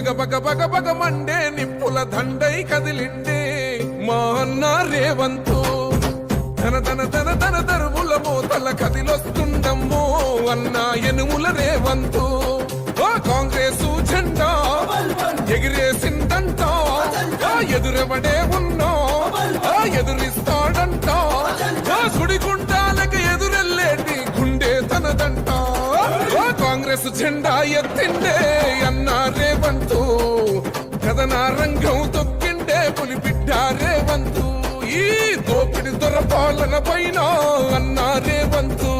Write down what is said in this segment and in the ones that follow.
బగ బగ బగ బగ Monday నిప్పుల దండై కదిలిండే మా అన్న రేవంతు. ధన ధన ధన ధన దరువుల మోతల కదిలొస్తుండమ్మో అన్న ఎనుముల రేవంతు. ఆ కాంగ్రెస్ జెండా ఎగిరేసిందంట ఎదురెవడే ఉన్నా ఆ ఎదురిస్తాడంట ఆ సుడిగుండాలకి ఎదురెళ్ళేటి గుండె తనదంట. కాంగ్రెస్ జెండా ఎత్తిండే అన్న రేవంతు కథన రంగం తొక్కిండే పులిబిడ్డ రేవంతు ఈ దోపిడి దొర పాలన పైన అన్న రేవంతు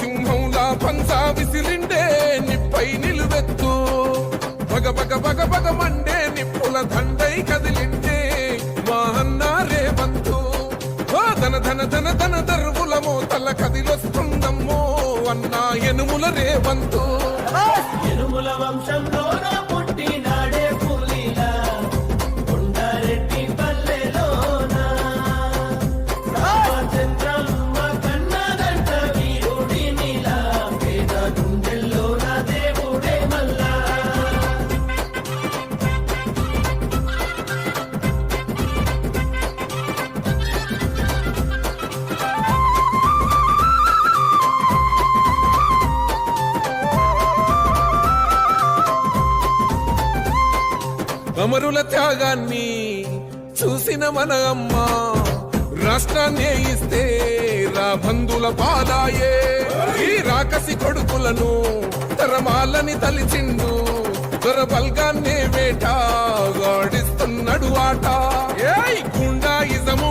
సింహంలా పంచా విసిరిండే నిప్పై నిలువెత్తు. బగ బగ బగ బగ మండే నిప్పుల దండై కదిలిండే మా అన్న రేవంతు ధన ధన ధన ధన దర్వులమో తల కదిలొస్తుందమ్మో అన్న ఎనుముల రేవంతో. i'm Kavamsam త్యాగాన్ని చూసిన మన అమ్మ రాష్ట్రాన్ని ఇస్తే రా బంధుల పాలాయే ఈ రాకసి కొడుకులను తరమాలని తలిచిండు దొర బల్గాన్నే వేట గాడిస్తున్నాడు ఆట. ఏయ్ గుండా ఇజము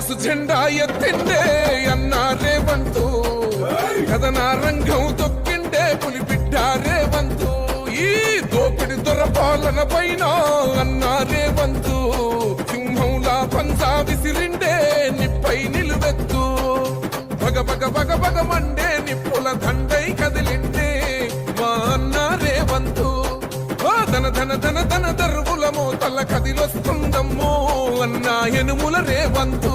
కాంగ్రెస్ జెండా ఎత్తిండే అన్నారే వంతు. కథన రంగం తొక్కిండే పులిబిడ్డ వంతు. ఈ దోపిడి దొర పాలన పైన అన్నారే వంతు. సింహంలా పంచా విసిరిండే నిప్పై నిలువెత్తు. బగ బగ బగ బగ మండే నిప్పుల దండై కదిలిండే మా అన్నారే వంతు. ధన ధన ధన ధన దర్వులమో తల కదిలొస్తుందమ్మో అన్న ఎనుముల రేవంతు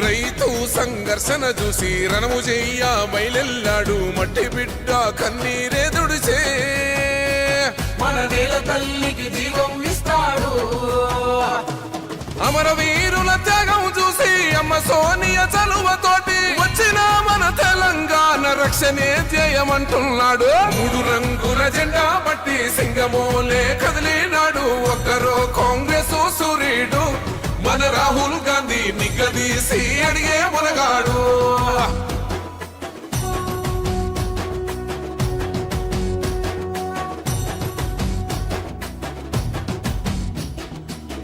రైతు సంఘర్షణ చూసి రణము చెయ్య బయలెల్లాడు మట్టి బిడ్డ కన్నీరే దుడిచే మన నేల తల్లికి జీవం ఇస్తాడు. అమరవీరుల త్యాగం చూసి అమ్మ సోనియ చలువతోటి వచ్చిన మన తెలంగాణ రక్షణే ధ్యేయమంటున్నాడు. మూడు రంగుల జెండా పట్టి సింగమోలే కదిలినాడు. ఒక్కరో కాంగ్రెస్ సూర్యుడు మన రాహుల్ గాంధీ నిగ్గదీసి అడిగే మునగాడు.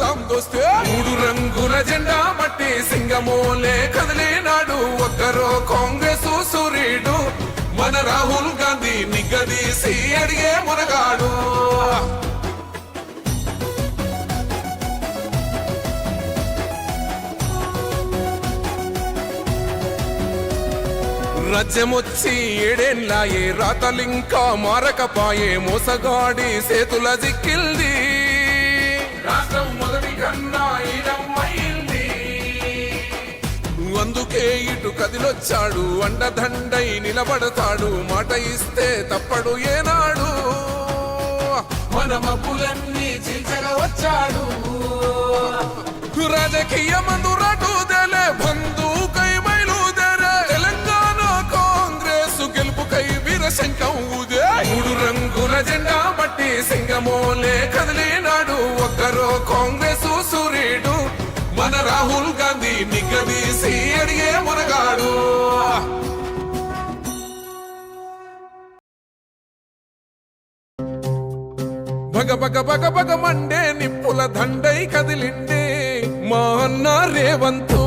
గాంధీతో దోస్తే. మూడు రంగుల జెండా మట్టి సింగమోలే కదిలేనాడు ఒక్కరో కాంగ్రెస్ సూర్యుడు. మన రాహుల్ గాంధీ నిగ్గదీసి అడిగే మునగాడు. రాజ్యమొచ్చి ఏడేళ్ళాయే రాతలింకా మారకపాయే మోసగాడి సేతుల జిక్కిల్ది. రాష్ట్రం అందుకే ఇటు కదిలొచ్చాడు అండదండై నిలబడతాడు మాట ఇస్తే తప్పడు ఏనాడు. మన మబ్బులన్నీ చీల్చగా వచ్చాడు. రాజకీయ మందురాటు దేలే బంధుకై బయలుదేరే తెలంగాణ కాంగ్రెస్ గెలుపుకై వీరశంకం ఊదే. జెండా బట్టి సింగమోలే కదిలినాడు. ఒక్కరో కాంగ్రెస్ సూర్యుడు. మన రాహుల్ గాంధీ నిగ్గదీసి అడిగే మునగాడు. భగ భగ భగ భగ మండే నిప్పుల దండై కదిలిండే మా అన్న రేవంతు.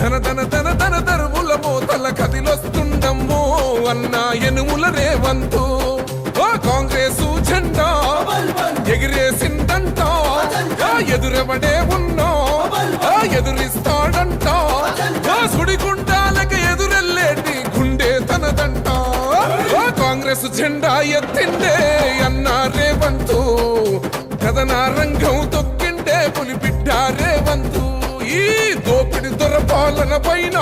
తన తన తన తన తరువుల మోతల కదిలొస్తుండమ్మో అన్న ఎనుముల రేవంతు. జెండా ఎగిరేసిందంట? ఆ ఎదురెవడే ఉన్నా? ఎదురిస్తాడంట? ఆ సుడిగుండాలకి ఎదురెల్లేటి గుండె తనదంట? కాంగ్రెస్ జెండా ఎత్తిండే అన్న వంతు కథన రంగం తొక్కిండే బిడ్డారే వంతూ ఈ దోపిడి దొరపాలన పైన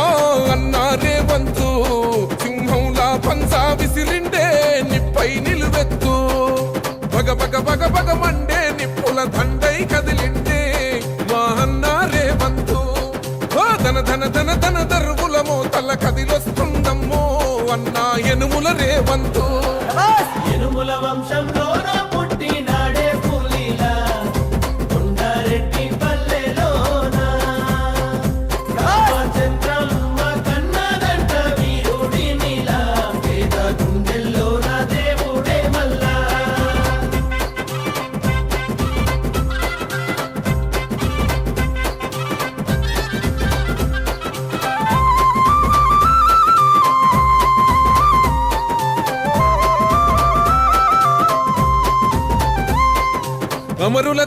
అన్న వంతు సింహంలా పంచా విసిరి బగ బగ బగ మండే నిప్పుల దండై కదిలిండే మా అన్న రేవంతు. ఓ ధన ధన ధన ధన దర్వులమో తల కదిలొస్తుందమ్మో అన్నా ఎనుముల రేవంతు. ఎనుముల వంశం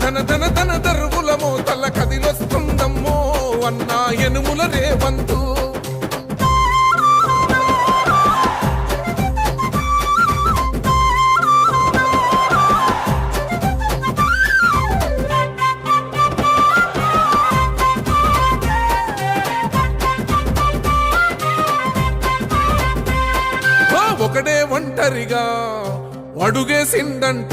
ధన ధన ధన ధన తల కదిలొస్తుందమ్మో అన్నా ఎనుముల రేవంతు. ఒకడే ఒంటరిగా అడుగేసిండంట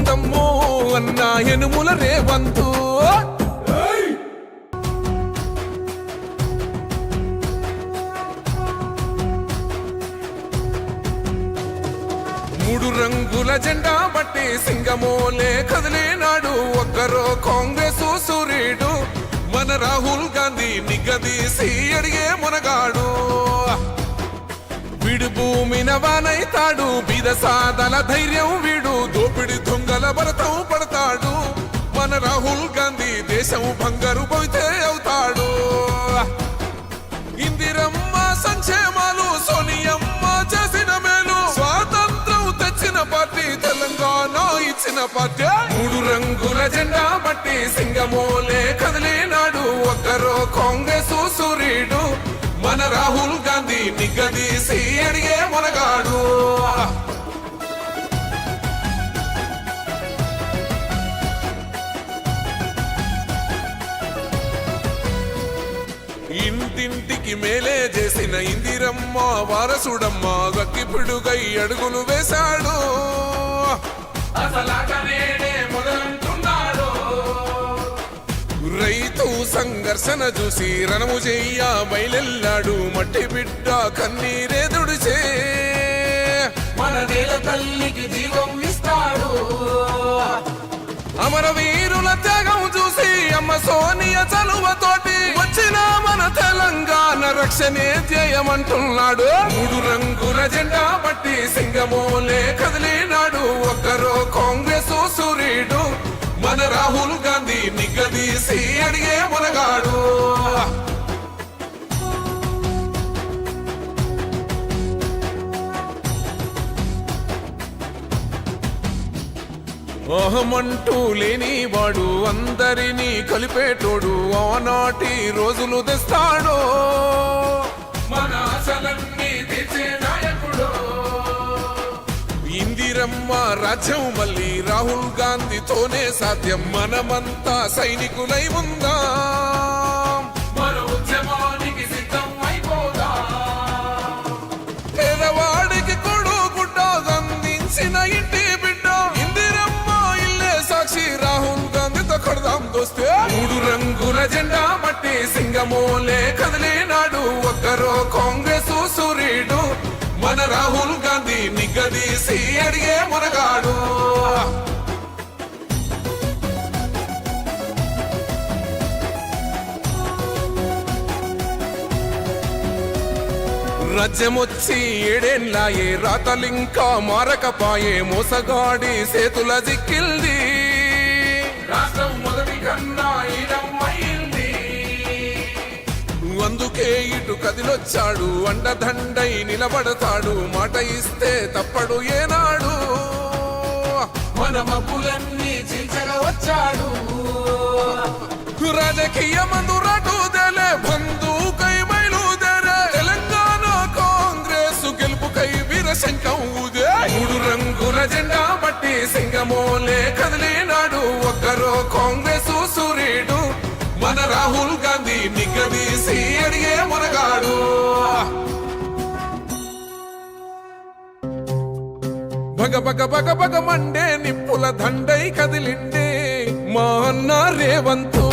అన్న ఎనుముల రేవంతు. మూడు రంగుల జెండా బట్టి సింగమోలే కదిలినాడు. ఒక్కరో కాంగ్రెస్ సూర్యుడు మన రాహుల్ గాంధీ నిగదీసి అడిగే మునగాడు. వీడు భూమిన వానైతాడు. బీద సాదల ధైర్యం వీడు. దోపిడి దొంగల భరతం పడతాడు. మన రాహుల్ గాంధీ దేశం బంగారు పోతే అవుతాడు. ఇందిరమ్మ సంక్షేమాలు సోనియమ్మ చేసిన మేలు. స్వాతంత్రం తెచ్చిన పార్టీ తెలంగాణ ఇచ్చిన పార్టీ. మూడు రంగుల జెండా బట్టి సింగమోలే కదిలినాడు. ఒక్కరో కాంగ్రెస్ సూర్యుడు. మన రాహుల్ గాంధీ నిగ్గదీసి అడిగే మొనగాడు. ఇంటింటికి మేలే చేసిన ఇందిరమ్మ వారసుడమ్మ గక్కిపిడుగై అడుగులు వేశాడు. అసలాటనేడే రైతు సంఘర్షణ చూసి రణము చెయ్య బయలెల్లాడు మట్టి బిడ్డ కన్నీరే దుడిచే మన నేల తల్లికి జీవం ఇస్తాడు. అమరవీరుల త్యాగం చూసి అమ్మ సోనియ చలువతోటి వచ్చిన మన తెలంగాణ రక్షణే ధ్యేయమంటున్నాడు. మూడు రంగుల జెండా బట్టి సింగమోలే కదిలినాడు. ఒక్కరో కాంగ్రెస్ సూర్యుడు. మన రాహుల్ గాంధీ నిగ్గదీసి అడిగే మునగాడు. అహమంటూ లేని వాడు అందరినీ కలిపేటోడు ఆనాటి రోజులు తెస్తాడు. మన ఇందిరమ్మ రాజ్యం మళ్ళీ రాహుల్ గాంధీతోనే సాధ్యం. మనమంతా సైనికులై ఉందా. పేదవాడికి కొడు గుడ్డ అందించిన ఇంటి బిడ్డ. ఇందిరమ్మ ఇల్లే సాక్షి రాహుల్ గాంధీతో కొడదాం దోస్తే. మూడు రంగుల జెండా బట్టి సింగమోలే కదిలినాడు. ఒక్కరో కాంగ్రెస్ సూర్యుడు. మన రాహుల్ గాంధీ నిగ్గదీసి అడిగే మునగాడు. రజ్యమొచ్చి ఏడేళ్ళాయే రాతలింకా మారకపాయే మోసగాడి సేతుల జిక్కిల్ది. రాష్ట్రం మొదటి కన్నా అందుకే ఇటు కదిలొచ్చాడు అండదండై నిలబడతాడు మాట ఇస్తే తప్పడు ఏనాడు. మన మబ్బులన్నీ చీల్చగా వచ్చాడు. రాజకీయ మందు రటుదలే బంధుకై బయలుదేరే. తెలంగాణ కాంగ్రెస్ గెలుపుకై వీరశ జెండా బట్టి సింగమోలే కదిలినాడు. ఒక్కరో కాంగ్రెస్ సూర్యుడు మన రాహుల్ గాంధీ నిగ్గదీసి భగ భగ భగ భగ మండే నిప్పుల దండై కదిలిండే మా అన్న రేవంతు.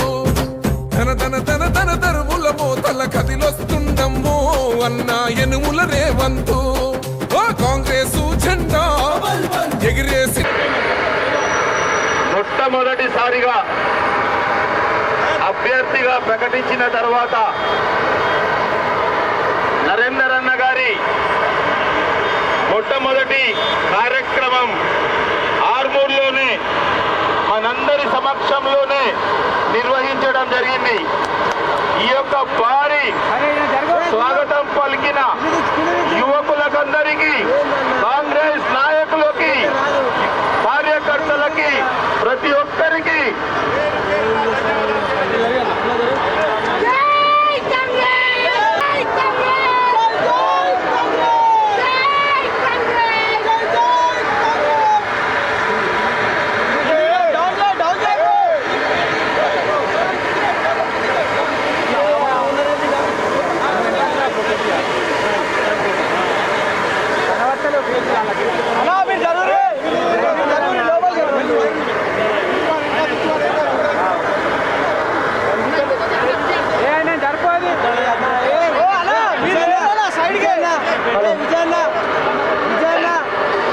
ధన ధన ధన ధన ధరువుల మోతల కదిలొస్తుండమ్మో అన్న ఎనుముల రేవంతు. కాంగ్రెస్ జెండా ఎగిరేసి మొట్టమొదటిసారిగా అభ్యర్థిగా ప్రకటించిన తర్వాత నరేంద్ర మొట్టమొదటి కార్యక్రమం ఆర్మూర్లోనే మనందరి సమక్షంలోనే నిర్వహించడం జరిగింది. ఈ యొక్క భారీ స్వాగతం పలికిన యువకులకందరికీ కాంగ్రెస్ నాయకులకి కార్యకర్తలకి ప్రతి ఒక్కరికి జై కాంగ్రెస్ జై కాంగ్రెస్ జై కాంగ్రెస్ జై కాంగ్రెస్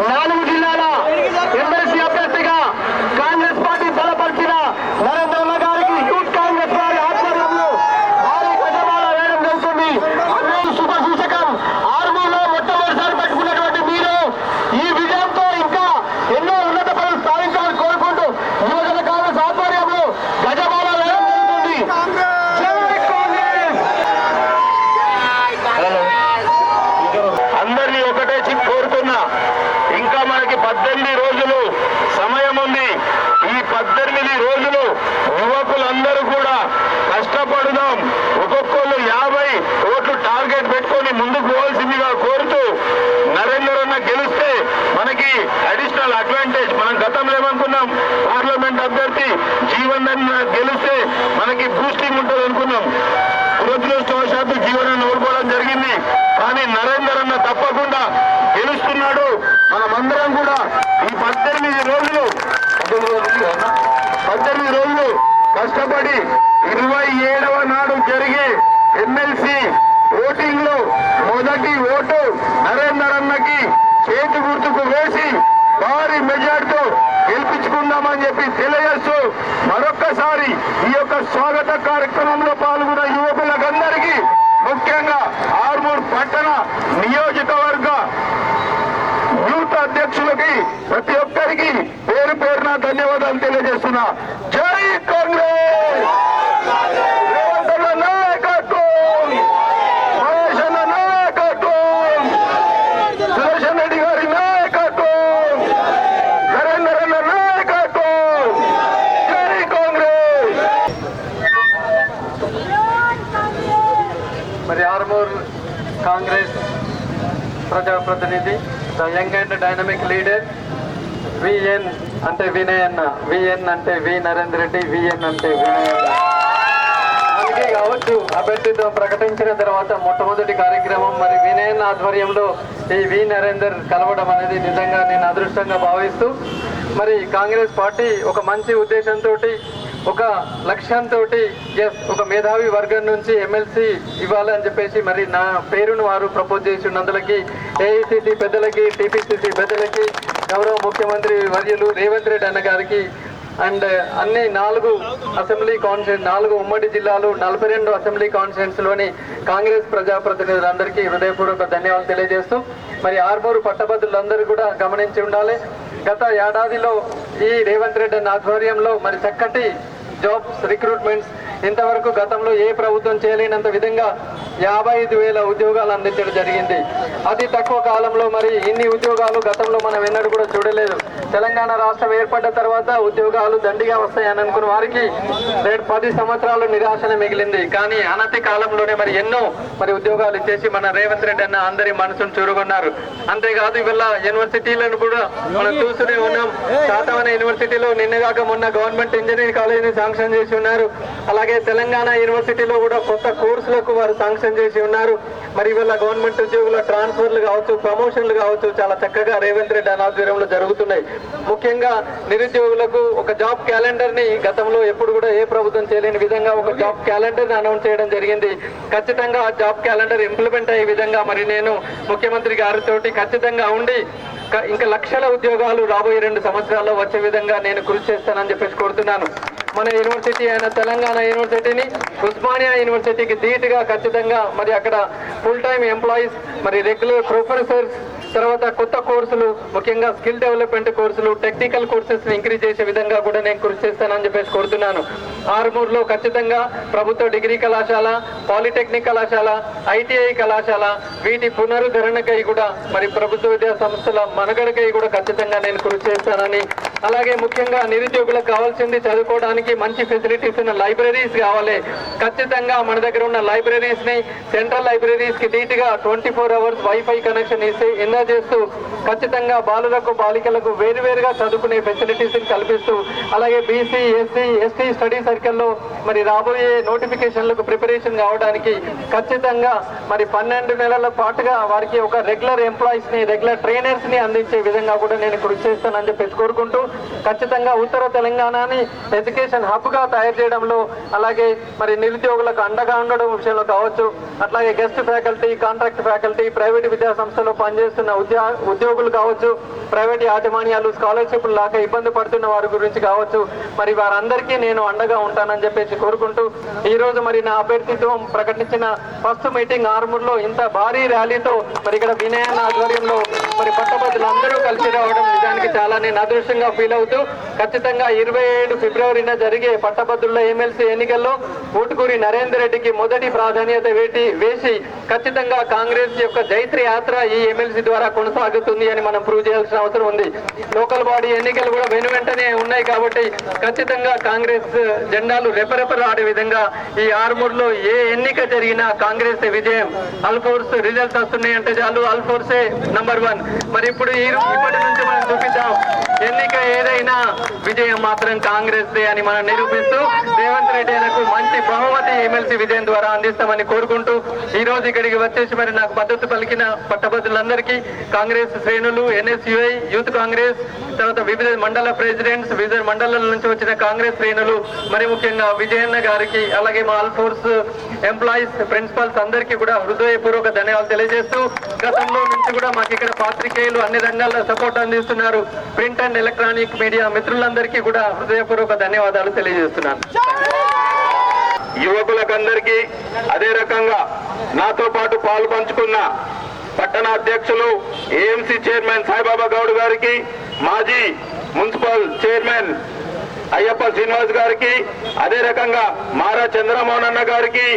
నాలుగు జిల్లాల ఎమ్మెల్సీ అభ్యర్థిగా కాంగ్రెస్ పార్టీ బలపరిచిన నరేంద్ర గారికి యూత్ కాంగ్రెస్ వారి ఆధ్వర్యంలో భారీ గజమాల వేయడం జరుగుతుంది అన్నయ్య శుభ సూచకం ఆర్మీలో మొట్టమొదటిసారి పెట్టుకున్నటువంటి మీరు ఈ విజయంతో ఇంకా ఎన్నో ఉన్నత పనులు సాధించాలని కోరుకుంటూ యువజన కాంగ్రెస్ ఆధ్వర్యంలో గజమాల వేయడం జరుగుతుంది జై కాంగ్రెస్ అందరినీ ఒకటే చి- కోరుతున్నా ఇంకా మనకి పద్దెనిమిది రోజులు సమయం ఉంది ఈ పద్దెనిమిది రోజులు యువకులందరూ కూడా కష్టపడుదాం ఒక్కొక్కళ్ళు యాభై ఓట్లు టార్గెట్ పెట్టుకొని ముందుకు పోవాల్సిందిగా కోరుతూ నరేందర్ అన్న గెలిస్తే మనకి అడిషనల్ అడ్వాంటేజ్ మనం గతంలో ఏమనుకున్నాం పార్లమెంట్ అభ్యర్థి గెలిస్తే మనకి బూస్టింగ్ ఉంటుంది అనుకున్నాం. దురదృష్టవశాత్తు జీవనాన్ని ఓడిపోవడం జరిగింది. కానీ నరేందర్ అన్న తప్పకుండా గెలుస్తున్నాడు. మనమందరం కూడా ఈ పద్దెనిమిది రోజులు పద్దెనిమిది రోజులు కష్టపడి ఇరవై ఏడవ నాడు జరిగే ఎమ్మెల్సీ ఓటింగ్లో మొదటి ఓటు నరేందర్ అన్నకి చేతి గుర్తుకు వేసి భారీ మెజార్టీ ఉన్నామని చెప్పి తెలియజేస్తూ మరొక్కసారి ఈ యొక్క స్వాగత కార్యక్రమంలో పాల్గొన్న యువకులకందరికీ ముఖ్యంగా ఆర్మూర్ పట్టణ నియోజకవర్గ యూత్ అధ్యక్షులకి ప్రతి ఒక్కరికి పేరు పేరున ధన్యవాదాలు తెలియజేస్తున్నా. జై కాంగ్రెస్ రేవంత్ అన్న నాయకత్వం మహేష్ అన్న నాయకత్వం సుదర్శన్ రెడ్డి గారి నాయకత్వం నరేందర్ అన్న నాయకత్వం జై కాంగ్రెస్ మరి ఆర్మూర్ కాంగ్రెస్ ప్రజాప్రతినిధి the young and dynamic leader VN అంటే వినయ్ అన్న విఎన్ అంటే వి నరేంద్ర రెడ్డి విఎన్ అంటే వినయ్ అందుకే కావచ్చు అభ్యర్థితో ప్రకటించిన తర్వాత మొట్టమొదటి కార్యక్రమం మరి వినయన్ ఆధ్వర్యంలో ఈ వి నరేందర్ కలవడం అనేది నిజంగా నేను అదృష్టంగా భావిస్తూ మరి కాంగ్రెస్ పార్టీ ఒక మంచి ఉద్దేశంతో ఒక లక్ష్యంతో ఎస్ ఒక మేధావి వర్గం నుంచి ఎమ్మెల్సీ ఇవ్వాలని చెప్పేసి మరి నా పేరును వారు ప్రపోజ్ చేసి ఉన్నందులకి ఏఐసిసి పెద్దలకి టీపీసీసీ పెద్దలకి గౌరవ ముఖ్యమంత్రి వర్యులు రేవంత్ రెడ్డి అన్న గారికి అండ్ అన్ని నాలుగు అసెంబ్లీ కాన్ఫరెన్స్ నాలుగు ఉమ్మడి జిల్లాలు నలభై రెండు అసెంబ్లీ కాన్ఫరెన్స్లోని కాంగ్రెస్ ప్రజాప్రతినిధులందరికీ హృదయపూర్వక ధన్యవాదాలు తెలియజేస్తూ మరి ఆర్మూరు పట్టభద్రులందరూ కూడా గమనించి ఉండాలి. గత ఏడాదిలో ఈ రేవంత్ రెడ్డి ఆధ్వర్యంలో మరి చక్కటి jobs, recruitments, ఇంతవరకు గతంలో ఏ ప్రభుత్వం చేయలేనంత విధంగా యాభై ఐదు వేల ఉద్యోగాలు అందించడం జరిగింది. అతి తక్కువ కాలంలో మరి ఇన్ని ఉద్యోగాలు గతంలో మనం ఎన్నడూ కూడా చూడలేదు. తెలంగాణ రాష్ట్రం ఏర్పడ్డ తర్వాత ఉద్యోగాలు దండిగా వస్తాయని అనుకున్న వారికి పది సంవత్సరాలు నిరాశన మిగిలింది. కానీ అనతి కాలంలోనే మరి ఎన్నో మరి ఉద్యోగాలు ఇచ్చేసి మన రేవంత్ రెడ్డి అన్న అందరి మనసును చూరుకున్నారు అంతేకాదు ఇవాళ యూనివర్సిటీలను కూడా మనం చూస్తూనే ఉన్నాం. శాతవన యూనివర్సిటీలో నిన్నగాక మొన్న గవర్నమెంట్ ఇంజనీరింగ్ కాలేజీని శాంక్షన్ చేసి ఉన్నారు. అలాగే తెలంగాణ యూనివర్సిటీలో కూడా కొత్త కోర్సులకు వారు శాంక్షన్ చేసి ఉన్నారు. మరి ఇవాళ గవర్నమెంట్ ఉద్యోగుల ట్రాన్స్ఫర్లు కావచ్చు ప్రమోషన్లు కావచ్చు చాలా చక్కగా రేవంత్ రెడ్డి అనాధ్వర్యంలో జరుగుతున్నాయి. ముఖ్యంగా నిరుద్యోగులకు ఒక జాబ్ క్యాలెండర్ని గతంలో ఎప్పుడు కూడా ఏ ప్రభుత్వం చేయలేని విధంగా ఒక జాబ్ క్యాలెండర్ని అనౌన్స్ చేయడం జరిగింది. ఖచ్చితంగా ఆ జాబ్ క్యాలెండర్ ఇంప్లిమెంట్ అయ్యే విధంగా మరి నేను ముఖ్యమంత్రి గారితో ఖచ్చితంగా ఉండి ఇంకా లక్షల ఉద్యోగాలు రాబోయే రెండు సంవత్సరాల్లో వచ్చే విధంగా నేను కృషి చేస్తానని చెప్పేసి కోరుతున్నాను. మన యూనివర్సిటీ అయిన తెలంగాణ యూనివర్సిటీని ఉస్మానియా యూనివర్సిటీకి ధీటుగా ఖచ్చితంగా మరి అక్కడ ఫుల్ టైం ఎంప్లాయీస్ మరి రెగ్యులర్ ప్రొఫెసర్స్ తర్వాత కొత్త కోర్సులు ముఖ్యంగా స్కిల్ డెవలప్మెంట్ కోర్సులు టెక్నికల్ కోర్సెస్ ఇంక్రీజ్ చేసే విధంగా కూడా నేను కృషి చేస్తానని చెప్పేసి కోరుతున్నాను. ఆరుమూరులో ఖచ్చితంగా ప్రభుత్వ డిగ్రీ కళాశాల పాలిటెక్నిక్ కళాశాల ఐటీఐ కళాశాల వీటి పునరుద్ధరణకై కూడా మరి ప్రభుత్వ విద్యా సంస్థల మనుగడకై కూడా ఖచ్చితంగా నేను కృషి చేస్తానని అలాగే ముఖ్యంగా నిరుద్యోగులకు కావాల్సింది చదువుకోవడానికి మంచి ఫెసిలిటీస్ ఉన్న లైబ్రరీస్ కావాలి. ఖచ్చితంగా మన దగ్గర ఉన్న లైబ్రరీస్ని సెంట్రల్ లైబ్రరీస్కి ధీటుగా twenty four hours wifi connection ఇస్తే ఎన్నో చేస్తూ ఖచ్చితంగా బాలులకు బాలికలకు వేరువేరుగా చదువుకునే ఫెసిలిటీస్ని కల్పిస్తూ అలాగే బీసీ ఎస్సీ ఎస్టీ స్టడీ సర్కిల్లో మరి రాబోయే నోటిఫికేషన్లకు ప్రిపరేషన్ కావడానికి ఖచ్చితంగా మరి పన్నెండు నెలల పాటుగా వారికి ఒక రెగ్యులర్ ఎంప్లాయీస్ని రెగ్యులర్ ట్రైనర్స్ని అందించే విధంగా కూడా నేను కృషి చేస్తానని చెప్పేసి కోరుకుంటూ ఖచ్చితంగా ఉత్తర తెలంగాణని ఎడ్యుకేషన్ హబ్గా తయారు చేయడంలో అలాగే మరి నిరుద్యోగులకు అండగా ఉండడం విషయంలో కావచ్చు అట్లాగే guest faculty contract faculty private విద్యా సంస్థలో పనిచేస్తున్న ఉద్యో ఉద్యోగులు కావచ్చు ప్రైవేట్ యాజమాన్యాలు స్కాలర్షిప్లు లాగా ఇబ్బంది పడుతున్న వారి గురించి కావచ్చు మరి వారందరికీ నేను అండగా ఉంటానని చెప్పేసి కోరుకుంటూ ఈరోజు మరి నా అభ్యర్థిత్వం ప్రకటించిన ఫస్ట్ మీటింగ్ ఆర్మూర్లో ఇంత భారీ ర్యాలీతో మరి ఇక్కడ వినయన్ ఆధ్వర్యంలో మరి పట్టభద్రులు అందరూ కలిసి రావడం నిజానికి చాలా నేను అదృష్టంగా ఫీల్ అవుతూ ఖచ్చితంగా ఇరవై ఏడు ఫిబ్రవరిన జరిగే పట్టభద్రుల ఎమ్మెల్సీ ఎన్నికల్లో ఊటుకూరి నరేందర్ రెడ్డికి మొదటి ప్రాధాన్యత వేటి వేసి ఖచ్చితంగా కాంగ్రెస్ యొక్క జైత్రి యాత్ర ఈ ఎమ్మెల్సీ ద్వారా కొనసాగుతుంది అని మనం ప్రూవ్ చేయాల్సిన అవసరం ఉంది. లోకల్ బాడీ ఎన్నికలు కూడా వెను వెంటనే ఉన్నాయి కాబట్టి ఖచ్చితంగా కాంగ్రెస్ జెండాలు రెపరెపలాడే విధంగా ఈ ఆరుమూరులో ఏ ఎన్నిక జరిగినా కాంగ్రెస్ విజయం. అల్ఫోర్స్ రిజల్ట్స్ వస్తున్నాయి అంటే చాలు. అల్ఫోర్సే నంబర్ వన్ మరి ఇప్పుడు ఈ ఇప్పటి నుంచి మనం చూపిద్దాం ఎన్నిక ఏదైనా విజయం మాత్రం కాంగ్రెస్ దే అని మనం నిరూపిస్తూ రేవంత్ రెడ్డి గారికి మంచి బహుమతి ఎమ్మెల్సీ విజయం ద్వారా అందిస్తామని కోరుకుంటూ ఈ రోజు ఇక్కడికి వచ్చేసి మరి నాకు మద్దతు పలికిన పట్టభద్రులందరికీ కాంగ్రెస్ శ్రేణులు ఎన్ఎస్యుఐ యూత్ కాంగ్రెస్ తర్వాత వివిధ మండల ప్రెసిడెంట్స్ వివిధ మండలాల నుంచి వచ్చిన కాంగ్రెస్ శ్రేణులు మరి ముఖ్యంగా విజయన్న గారికి అలాగే మా ఆల్ఫోర్స్ ఎంప్లాయీస్ ప్రిన్సిపల్స్ అందరికీ కూడా హృదయపూర్వక ధన్యవాదాలు తెలియజేస్తూ గతంలో నుంచి కూడా మాకు ఇక్కడ పాత్రికేయులు అన్ని రంగాల్లో సపోర్ట్ అందిస్తున్నారు. ప్రింట్ అండ్ ఎలక్ట్రానిక్ మీడియా మిత్రులందరికీ కూడా హృదయపూర్వక ధన్యవాదాలు తెలియజేస్తున్నాను. యువకులకందరికీ అదే రకంగా నాతో పాటు పాలు పంచుకున్న పట్టణ అధ్యక్షులు ఏఎంసీ చైర్మన్ సాయిబాబా గౌడ్ గారికి మాజీ మున్సిపల్ చైర్మన్ అయ్యప్ప శ్రీనివాస్ గారికి అదే రకంగా మారా చంద్రమోహన్ అన్న గారికి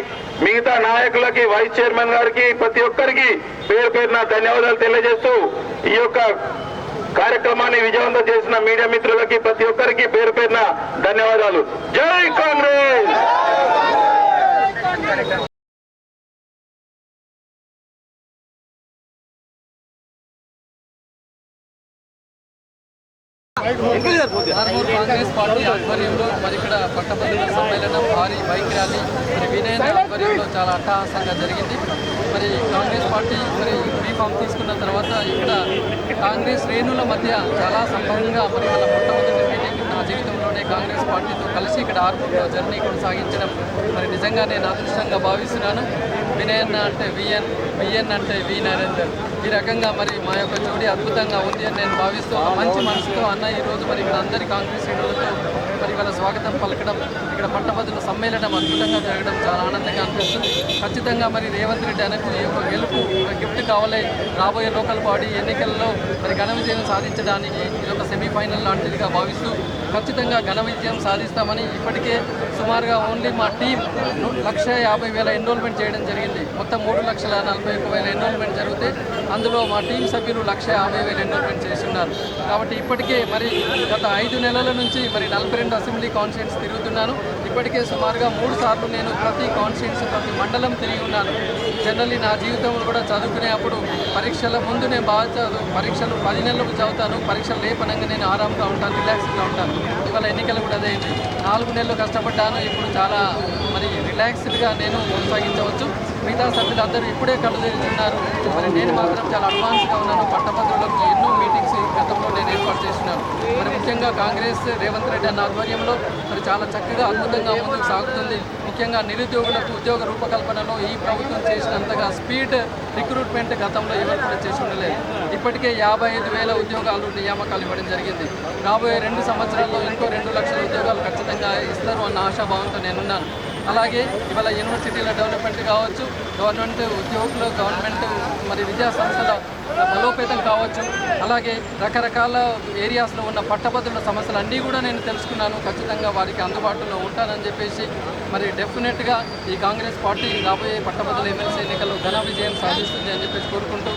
మిగతా నాయకులకి వైస్ చైర్మన్ గారికి ప్రతి ఒక్కరికి పేరు పేరున ధన్యవాదాలు తెలియజేస్తూ ఈ యొక్క కార్యక్రమాన్ని విజయవంతం చేసిన మీడియా మిత్రులకి ప్రతి ఒక్కరికి పేరు పేరున ధన్యవాదాలు. జై కాంగ్రెస్! ఆర్మూర్ కాంగ్రెస్ పార్టీ ఆధ్వర్యంలో మరి ఇక్కడ పట్టభద్రుల సమ్మేళనం భారీ బైక్ ర్యాలీ మరి వినయన్ ఆధ్వర్యంలో చాలా అట్టహాసంగా జరిగింది. మరి కాంగ్రెస్ పార్టీ మరి బీఫామ్ తీసుకున్న తర్వాత ఇక్కడ కాంగ్రెస్ శ్రేణుల మధ్య చాలా సంభవంగా మరి వాళ్ళ మొట్టమొదటి మీటింగ్ నా జీవితంలోనే కాంగ్రెస్ పార్టీతో కలిసి ఇక్కడ ఆర్మూర్లో జర్నీ కొనసాగించడం మరి నిజంగా నేను అదృష్టంగా భావిస్తున్నాను. వినయన్న అంటే విఎన్ విఎన్ అంటే వి నరేందర్. ఈ రకంగా మరి మా యొక్క జోడి అద్భుతంగా ఉంది అని నేను భావిస్తూ ఆ మంచి మనసుతో అన్న ఈ రోజు మరి ఇక్కడ అందరి కాంగ్రెస్ శ్రేణులతో మరి వాళ్ళ స్వాగతం పలకడం ఇక్కడ పట్టభద్రుల సమ్మేళనం అద్భుతంగా జరగడం చాలా ఆనందంగా అనిపిస్తుంది. ఖచ్చితంగా మరి రేవంత్ రెడ్డి అనకు ఈ యొక్క గెలుపు గిఫ్ట్ కావాలి. రాబోయే లోకల్ బాడీ ఎన్నికల్లో మరి ఘన విజయం సాధించడానికి ఇది ఒక సెమీఫైనల్ లాంటిదిగా భావిస్తూ ఖచ్చితంగా ఘన విజయం సాధిస్తామని ఇప్పటికే సుమారుగా ఓన్లీ మా టీం లక్ష యాభై వేల ఎన్రోల్మెంట్ చేయడం జరిగింది. మొత్తం మూడు లక్షల నలభై ఒక్క వేల ఎన్రోల్మెంట్ జరిగితే అందులో మా టీం సభ్యులు లక్ష యాభై వేల ఎన్రోల్మెంట్ చేస్తున్నారు. కాబట్టి ఇప్పటికే మరి గత ఐదు నెలల నుంచి మరి నలభై రెండు అసెంబ్లీ కాన్స్టిట్యూన్స్ తిరుగుతున్నాను. ఇప్పటికే సుమారుగా మూడు సార్లు నేను ప్రతి కాన్స్టిట్యూన్సీ ప్రతి మండలం తిరిగి ఉన్నాను. జనరల్లీ నా జీవితంలో కూడా చదువుకునే అప్పుడు పరీక్షల ముందు నేను బాగా చదువు పరీక్షలు పది నెలలకు చదువుతాను. పరీక్షలు లేపనంగా నేను ఆరాంగా ఉంటాను రిలాక్స్గా ఉంటాను. ఇవాళ ఎన్నికలు కూడా అదే నాలుగు నెలలు కష్టపడ్డాను. ఇప్పుడు చాలా మరి రిలాక్స్డ్గా నేను కొనసాగించవచ్చు. మిగతా సభ్యులందరూ ఇప్పుడే కళ్ళు తెరుచున్నారు మరి నేను మాత్రం చాలా అడ్వాన్స్గా ఉన్నాను. పట్టభద్రులకు ఎన్నో మీటింగ్స్ గతంలో నేను ఏర్పాటు చేస్తున్నాను మరి ముఖ్యంగా కాంగ్రెస్ రేవంత్ రెడ్డి అన్న ఆధ్వర్యంలో మరి చాలా చక్కగా అద్భుతంగా ముందుకు సాగుతుంది. ముఖ్యంగా నిరుద్యోగులకు ఉద్యోగ రూపకల్పనలో ఈ ప్రభుత్వం చేసినంతగా స్పీడ్ రిక్రూట్మెంట్ గతంలో ఎవరు కూడా చేసి ఉండలేదు. ఇప్పటికే యాభై ఐదు వేల ఉద్యోగాలు నియామకాలు ఇవ్వడం జరిగింది. రాబోయే రెండు సంవత్సరాల్లో ఇంకో రెండు లక్షల ఉద్యోగాలు ఖచ్చితంగా ఇస్తారు అన్న ఆశాభావంతో నేనున్నాను. అలాగే ఇవాళ యూనివర్సిటీల డెవలప్మెంట్ కావచ్చు గవర్నమెంట్ ఉద్యోగులు గవర్నమెంట్ మరి విద్యా సంస్థల బలోపేతం కావచ్చు అలాగే రకరకాల ఏరియాస్లో ఉన్న పట్టభద్రుల సమస్యలు అన్నీ కూడా నేను తెలుసుకున్నాను. ఖచ్చితంగా వారికి అందుబాటులో ఉంటానని చెప్పేసి మరి డెఫినెట్గా ఈ కాంగ్రెస్ పార్టీ రాబోయే పట్టభద్రుల ఎమ్మెల్సీ ఎన్నికల్లో ఘన విజయం సాధిస్తుంది అని చెప్పేసి కోరుకుంటూ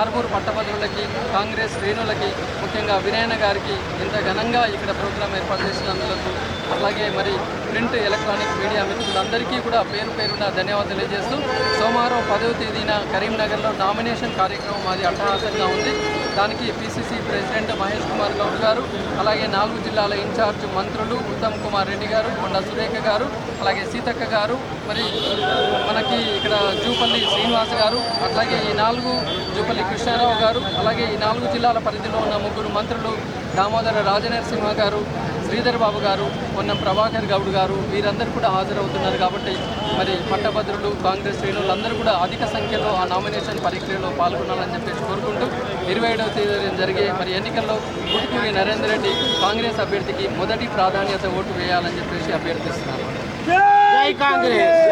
ఆరుగురు పట్టభద్రులకి కాంగ్రెస్ శ్రేణులకి ముఖ్యంగా వినయన గారికి ఇంత ఘనంగా ఇక్కడ ప్రోగ్రాం ఏర్పాటు చేసినందుకు అలాగే మరి ప్రింట్ ఎలక్ట్రానిక్ మీడియా మిత్రులందరికీ కూడా పేరు పేరున ధన్యవాదాలు తెలియజేస్తూ సోమవారం పదవ తేదీన కరీంనగర్లో నామినేషన్ కార్యక్రమం మాది అట్టహాసంగా ఉంది. దానికి పిసిసి ప్రెసిడెంట్ మహేష్ కుమార్ గౌడ్ గారు అలాగే నాలుగు జిల్లాల ఇన్ఛార్జ్ మంత్రులు ఉత్తమ్ కుమార్ రెడ్డి గారు కొండ సురేఖ గారు అలాగే సీతక్క గారు మరి మనకి ఇక్కడ జూపల్లి శ్రీనివాస్ గారు అట్లాగే ఈ నాలుగు జూపల్లి కృష్ణారావు గారు అలాగే ఈ నాలుగు జిల్లాల పరిధిలో ఉన్న ముగ్గురు మంత్రులు దామోదర రాజనరసింహ గారు శ్రీధర్ బాబు గారు పొన్నం ప్రభాకర్ గౌడ్ గారు వీరందరూ కూడా హాజరవుతున్నారు కాబట్టి మరి పట్టభద్రులు కాంగ్రెస్ శ్రేణులు అందరూ కూడా అధిక సంఖ్యలో ఆ నామినేషన్ ప్రక్రియలో పాల్గొనాలని చెప్పేసి కోరుకుంటూ ఇరవై ఏడవ తేదీ జరిగే మరి ఎన్నికల్లో గుట్టుకూరి నరేందర్ రెడ్డి కాంగ్రెస్ అభ్యర్థికి మొదటి ప్రాధాన్యత ఓటు వేయాలని చెప్పేసి అభ్యర్థిస్తున్నారు. కాంగ్రెస్!